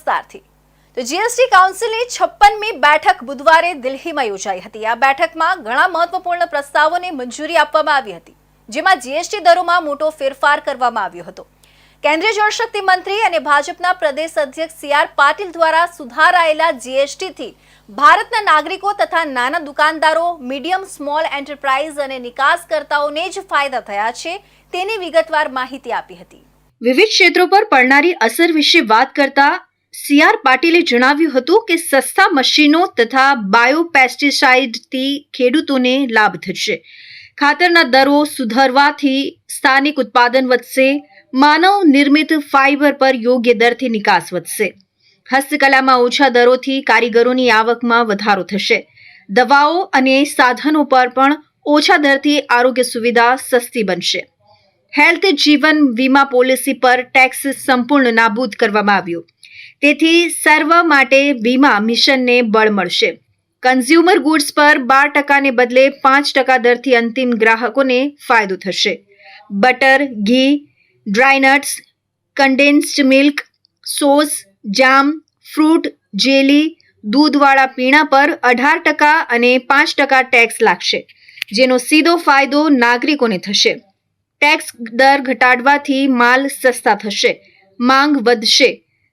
વિસ્તારથી. તો જીએસટી કાઉન્સિલની છપ્પનમી બેઠક બુધવારે દિલ્હીમાં યોજાઈ હતી. આ બેઠકમાં ઘણા મહત્વપૂર્ણ પ્રસ્તાવોને મંજૂરી આપવામાં આવી હતી, જેમાં જીએસટી દરોમાં મોટો ફેરફાર કરવામાં આવ્યો હતો. કેન્દ્રીય જળશક્તિ મંત્રી અને ભાજપના પ્રદેશ અધ્યક્ષ સી આર પાટીલ દ્વારા સુધારાયેલા જીએસટીથી ભારતના નાગરિકો તથા નાના દુકાનદારો, મીડિયમ, સ્મોલ એન્ટરપ્રાઇઝ અને નિકાસકર્તાઓને જ ફાયદા થયા છે તેની વિગતવાર માહિતી આપી હતી. વિવિધ ક્ષેત્રો પર પડનારી અસર વિશે વાત કરતા સી આર પાટીલે જણાવ્યું હતું કે સસ્તા મશીનો તથા બાયોપેસ્ટિસાઇડથી ખેડૂતોને લાભ થશે. ખાતરના દરો સુધારવાથી સ્થાનિક ઉત્પાદન વધશે, માનવ નિર્મિત ફાઇબર પર યોગ્ય દરથી નિકાસ વધશે. હસ્તકલામાં ઓછા દરોથી કારીગરોની આવકમાં વધારો થશે. દવાઓ અને સાધનો પર પણ ઓછા દરથી આરોગ્ય સુવિધા સસ્તી બનશે. હેલ્થ જીવન વીમા પોલિસી પર ટેક્સ સંપૂર્ણ નાબૂદ કરવામાં આવ્યો. તેથી સર્વ માટે વીમા મિશનને બળ મળશે. કન્ઝ્યુમર ગુડ્સ પર બાર ટકાને બદલે પાંચ ટકા દરથી અંતિમ ગ્રાહકોને ફાયદો થશે. બટર, ઘી dry nuts condensed milk, sauce, jam, fruit, jelly, દૂધવાળા પીણા પર અઢાર ટકા અને પાંચ ટકા ટેક્સ લાગશે, જેનો સીધો ફાયદો નાગરિકોને થશે. ટેક્સ દર ઘટાડવાથી માલ સસ્તા થશે, માંગ વધશે.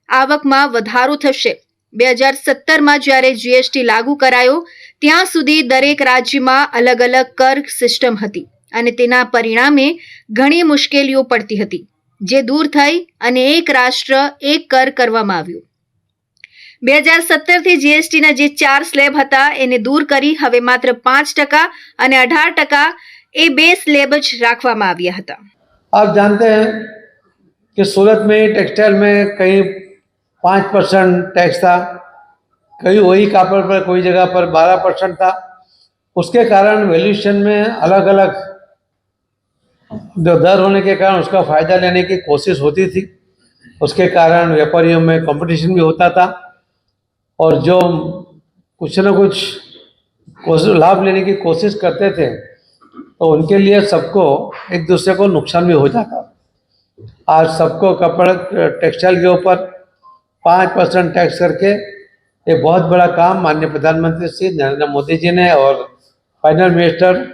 આવકમાં વધારો થશે. બે હજાર સત્તરમાં જ્યારે જીએસટી લાગુ કરાયો, ત્યાં સુધી દરેક રાજ્યમાં અલગ અલગ કર સિસ્ટમ હતી અને તેના પરિણામે ઘણી મુશ્કેલીઓ પડતી હતી. જે દૂર થઈ અને એક રાષ્ટ્ર એક કર કરવામાં આવ્યું. બે હજાર સત્તરથી જીએસટીના જે ચાર સ્લેબ હતા, એને દૂર કરી હવે માત્ર પાંચ ટકા અને અઢાર ટકા એ બે સ્લેબ જ રાખવામાં આવ્યા હતા. આપ જાણતે કે સુરત મેં, ટેક્સટાઇલ મેં, કઈ पाँच परसेंट टैक्स था, कहीं वही कापड़ पर, कोई जगह पर बारह परसेंट था। उसके कारण वैल्यूशन में अलग अलग जो दर होने के कारण उसका फ़ायदा लेने की कोशिश होती थी। उसके कारण व्यापारियों में कंपटीशन भी होता था और जो कुछ न कुछ लाभ लेने की कोशिश करते थे तो उनके लिए सबको एक दूसरे को नुकसान भी हो जाता। आज सबको कपड़े, टेक्सटाइल के ऊपर पाँच परसेंट टैक्स करके ये बहुत बड़ा काम माननीय प्रधानमंत्री श्री नरेंद्र मोदी जी ने और फाइनल मिनिस्टर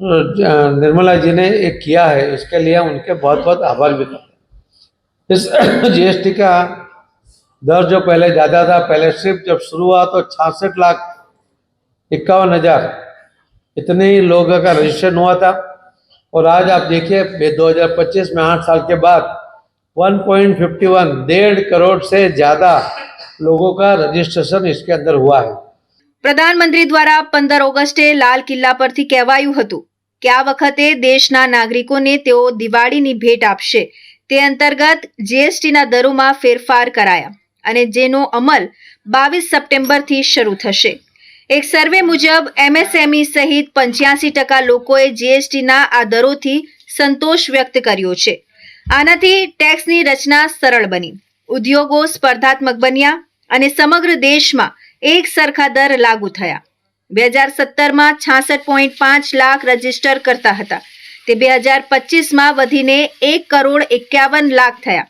निर्मला जी ने ये किया है। इसके लिए उनके बहुत बहुत आभार भी करते इस जीएसटी का दर जो पहले ज़्यादा था, पहले सिर्फ़ जब शुरू हुआ तो छियासठ लाख इक्यावन हज़ार इतने ही लोगों का रजिस्ट्रेशन हुआ था। और आज आप देखिए दो हज़ार पच्चीस में आठ साल के बाद 1.51 डेढ़ करोड़ से ज़्यादा लोगों का रजिस्ट्रेशन इसके अंदर हुआ है પ્રધાનમંત્રી દ્વારા પંદર ઓગસ્ટે લાલ કિલ્લા પરથી કહેવાયું હતું કે આ વખતે દેશના નાગરિકોને તેઓ દિવાળીની ભેટ આપશે તે અંતર્ગત જીએસટીના દરોમાં ફેરફાર કરાયા અને જેનો અમલ બાવીસ સપ્ટેમ્બરથી શરૂ થશે એક સર્વે મુજબ એમએસએમઈ સહિત પંચ્યાસી ટકા લોકોએ જીએસટીના આ દરોથી સંતોષ વ્યક્ત કર્યો છે આનાથી ટેક્સની રચના સરળ બની. ઉદ્યોગો સ્પર્ધાત્મક બન્યા અને સમગ્ર દેશમાં એક સરખા દર લાગુ થયા. બે હજાર સત્તરમાં છાસઠ પોઈન્ટ પાંચ લાખ રજિસ્ટર કરતા હતા. તે બે હજાર પચીસમાં વધીને એક કરોડ એકાવન લાખ થયા.